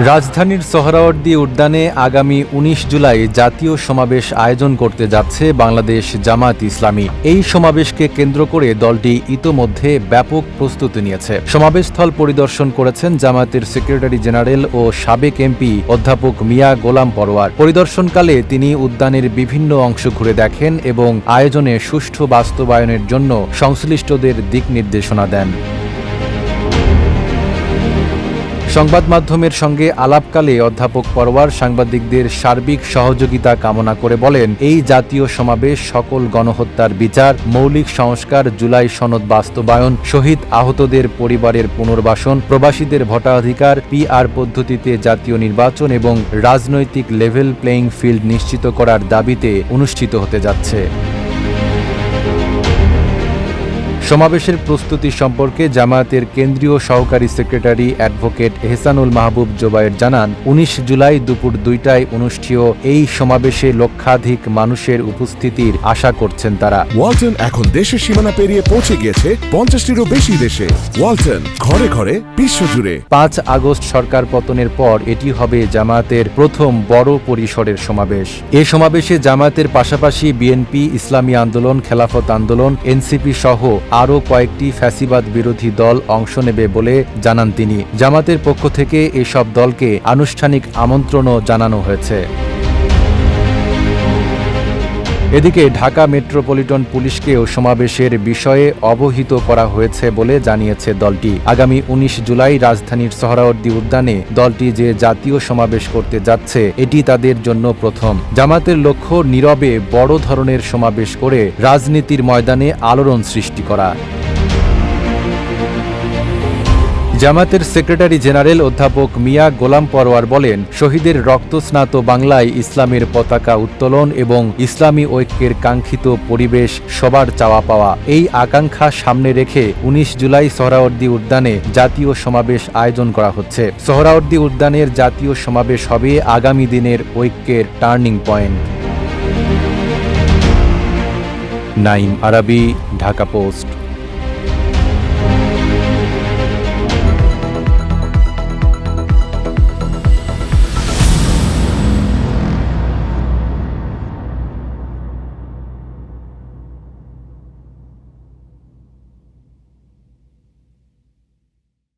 রাজধানীর সোহরাওয়ার্দী উদ্যানে আগামী ১৯ জুলাই জাতীয় সমাবেশ আয়োজন করতে যাচ্ছে বাংলাদেশ জামাত ইসলামী। এই সমাবেশকে কেন্দ্র করে দলটি ইতোমধ্যে ব্যাপক প্রস্তুতি নিয়েছে। সমাবেশস্থল পরিদর্শন করেছেন জামাতের সেক্রেটারি জেনারেল ও সাবেক এমপি অধ্যাপক মিয়া গোলাম পরোয়ার। পরিদর্শনকালে তিনি উদ্যানের বিভিন্ন অংশ ঘুরে দেখেন এবং আয়োজনে সুষ্ঠু বাস্তবায়নের জন্য সংশ্লিষ্টদের দিক নির্দেশনা দেন। সংবাদ মাধ্যমের সঙ্গে আলাপকালে অধ্যাপক পরওয়ার সাংবাদিকদের সার্বিক সহযোগিতা কামনা করে বলেন, এই জাতীয় সমাবেশ সকল গণহত্যার বিচার, মৌলিক সংস্কার, জুলাই সনদ বাস্তবায়ন, শহীদ আহতদের পরিবারের পুনর্বাসন, প্রবাসীদের ভোটাধিকার পিআর পদ্ধতিতে জাতীয় নির্বাচন এবং রাজনৈতিক লেভেল প্লেয়িং ফিল্ড নিশ্চিত করার দাবিতে অনুষ্ঠিত হতে যাচ্ছে। সমাবেশের প্রস্তুতি সম্পর্কে জামায়াতের কেন্দ্রীয় সহকারী সেক্রেটারি অ্যাডভোকেট এহসানুল মাহবুব জোবায়ের জানান উনিশ জুলাই দুপুর দুইটায় অনুষ্ঠেয় এই সমাবেশে লক্ষাধিক মানুষের উপস্থিতির আশা করছেন তারা। ওয়ালটন এখন দেশের সীমানা পেরিয়ে পৌঁছে গিয়েছে পঞ্চাশটিরও বেশি দেশে। ওয়ালটন ঘরে ঘরে বিশ্বজুড়ে পাঁচ আগস্ট সরকার পতনের পর এটি হবে জামায়াতের প্রথম বড় পরিসরের সমাবেশ। এ সমাবেশে জামায়াতের পাশাপাশি বিএনপি ইসলামী আন্দোলন খেলাফত আন্দোলন এনসিপি সহ আরও কয়েকটি ফ্যাসিবাদ বিরোধী দল অংশ নেবে বলে জানান তিনি। জামাতের পক্ষ থেকে এসব দলকে আনুষ্ঠানিক আমন্ত্রণও জানানো হয়েছে। এদিকে ঢাকা মেট্রোপলিটন পুলিশকেও সমাবেশের বিষয়ে অবহিত করা হয়েছে বলে জানিয়েছে দলটি। আগামী ১৯ জুলাই রাজধানীর সোহরাওয়ার্দী উদ্যানে দলটি যে জাতীয় সমাবেশ করতে যাচ্ছে, এটি তাদের জন্য প্রথম। জামাতের লক্ষ্য নীরবে বড় ধরনের সমাবেশ করে রাজনীতির ময়দানে আলোড়ন সৃষ্টি করা। জামাতের সেক্রেটারি জেনারেল অধ্যাপক মিয়া গোলাম পরওয়ার বলেন, শহীদের রক্তস্নাত বাংলায় ইসলামের পতাকা উত্তোলন এবং ইসলামী ঐক্যের কাঙ্ক্ষিত পরিবেশ সবার চাওয়া পাওয়া। এই আকাঙ্ক্ষা সামনে রেখে ১৯ জুলাই সোহরাওয়ার্দী উদ্যানে জাতীয় সমাবেশ আয়োজন করা হচ্ছে। সোহরাওয়ার্দী উদ্যানের জাতীয় সমাবেশ হবে আগামী দিনের ঐক্যের turning point. Naim Arabi, Dhaka Post.